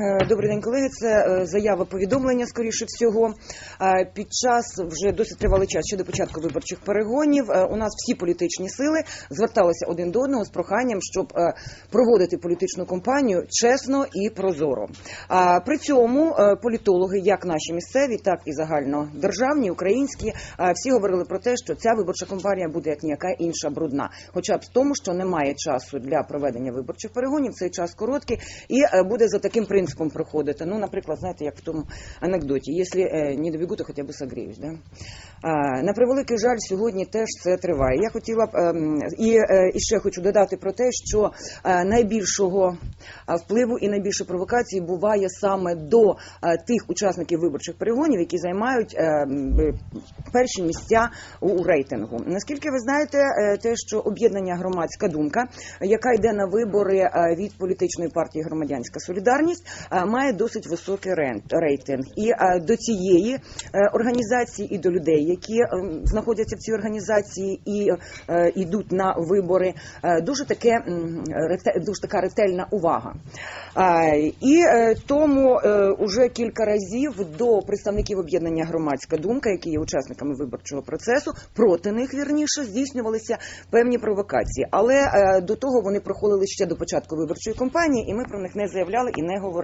Е, Добрий день, колеги. Це е, заява повідомлення, скоріше всього. Е, Під час вже досить тривалий час ще до початку виборчих перегонів. У нас всі політичні сили зверталися один до одного з проханням, щоб проводити політичну кампанію чесно і прозоро. При цьому політологи, як наші місцеві, так і загальнодержавні, українські, всі говорили про те, що ця виборча кампанія буде як ніяка інша брудна, хоча б в тому, що немає часу для проведення виборчих перегонів. Цей час короткий і буде за таким принципом проходити. Ну, наприклад, знаєте, як в тому анекдоті: якщо е, не добігу, то хоча б согріюсь. Да? На превеликий жаль, сьогодні теж це триває. Я хотіла б ем, і, е, і ще хочу додати про те, що е, найбільшого е, впливу і найбільше провокації буває саме до тих учасників виборчих перегонів, які займають перші місця у, рейтингу. Наскільки ви знаєте, те, що об'єднання громадська думка, яка йде на вибори від політичної партії Громадянська Солідарність, має досить високий рейтинг. І е, до цієї е, організації і до людей, які е, знаходяться в цій організації і е, йдуть на вибори, е, дуже таке дуже така ретельна увага. І е, тому е, уже кілька разів до представників об'єднання громадська думка, які є учасниками виборчого процесу, проти них вірніше здійснювалися певні провокації. Але е, до того вони проходили ще до початку виборчої кампанії, і ми про них не заявляли і не говорили.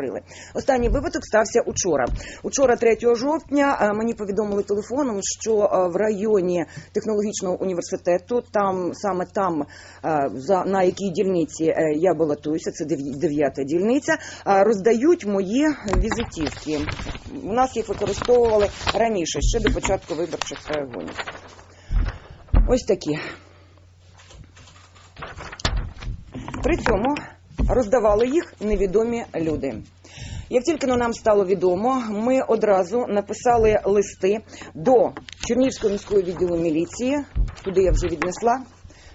Останній випадок стався учора. Учора, 3 жовтня, е, мені повідомили телефоном, що е, в районі технологічного університету, там саме там, е, на якій дільниці я балотуюся, це дев- дев'ята дільниця, роздають мої візитівки. У нас їх використовували раніше, ще до початку виборчих перегонів. Ось такі. При цьому роздавали їх невідомі люди. Як тільки нам стало відомо, ми одразу написали листи до Чернігівського міського відділу міліції. Туди я вже віднесла.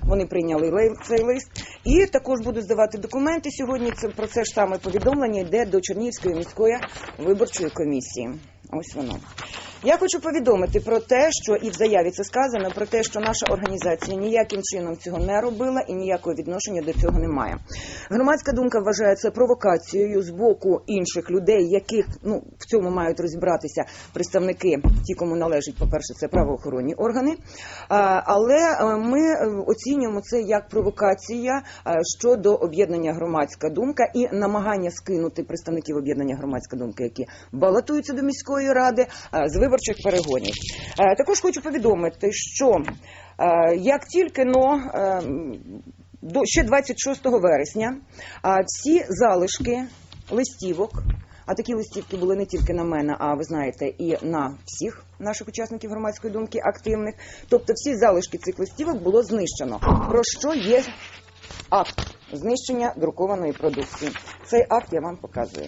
Вони прийняли цей лист. І також буду здавати документи сьогодні. Це про це ж саме повідомлення йде до Чернігівської міської виборчої комісії. Ось воно. Я хочу повідомити про те, що і в заяві це сказано, про те, що наша організація ніяким чином цього не робила і ніякого відношення до цього не має. Громадська думка вважає це провокацією з боку інших людей, яких ну в цьому мають розібратися представники, ті, кому належить, по-перше, це правоохоронні органи. Але е, ми е, оцінюємо це як провокація е, щодо об'єднання громадська думка і намагання скинути представників об'єднання громадська думка, які балотуються до міської ради з виборчих перегонів. Е, Також хочу повідомити, що е, як тільки но е, ще 26 вересня всі залишки листівок. А такі листівки були не тільки на мене, а ви знаєте, і на всіх наших учасників громадської думки активних. Тобто, всі залишки цих листівок було знищено. Про що є акт знищення друкованої продукції? Цей акт я вам показую.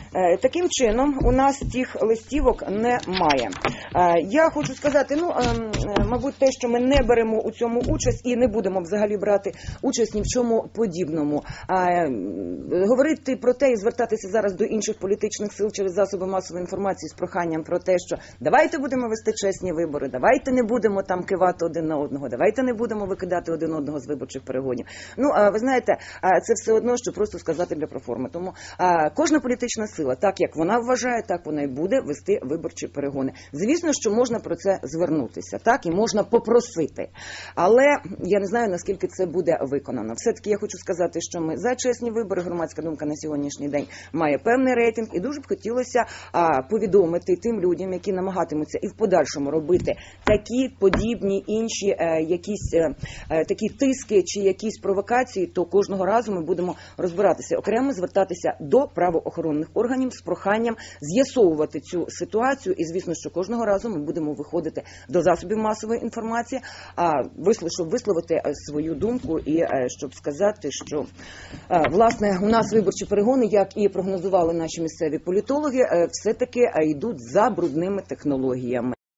Таким чином, у нас тих листівок немає. Е, Я хочу сказати, ну ем, е, мабуть, те, що ми не беремо у цьому участь і не будемо взагалі брати участь ні в чому подібному. Ем, говорити про те і звертатися зараз до інших політичних сил через засоби масової інформації з проханням про те, що давайте будемо вести чесні вибори, давайте не будемо там кивати один на одного, давайте не будемо викидати один одного з виборчих перегонів. Ну ви знаєте, це все одно, що просто сказати для проформи. Тому кожна політична сила, так як вона вважає, так вона і буде вести виборчі перегони. Звісно, що можна про це звернутися, так і можна попросити. Але я не знаю наскільки це буде виконано. Все таки я хочу сказати, що ми за чесні вибори. Громадська думка на сьогоднішній день має певний рейтинг, і дуже б хотілося а, повідомити тим людям, які намагатимуться і в подальшому робити такі подібні інші е, якісь е, е, такі тиски чи якісь провокації, то кожного разу ми будемо розбиратися окремо, звертатися до правоохоронних органів з проханням з'ясовувати цю ситуацію. І звісно, що кожного разу ми будемо виходити до засобів масової інформації, а щоб висловити е, свою думку і е, щоб сказати, що е, власне у нас виборчі перегони, як і прогнозували наші місцеві політологи, все таки йдуть за брудними технологіями.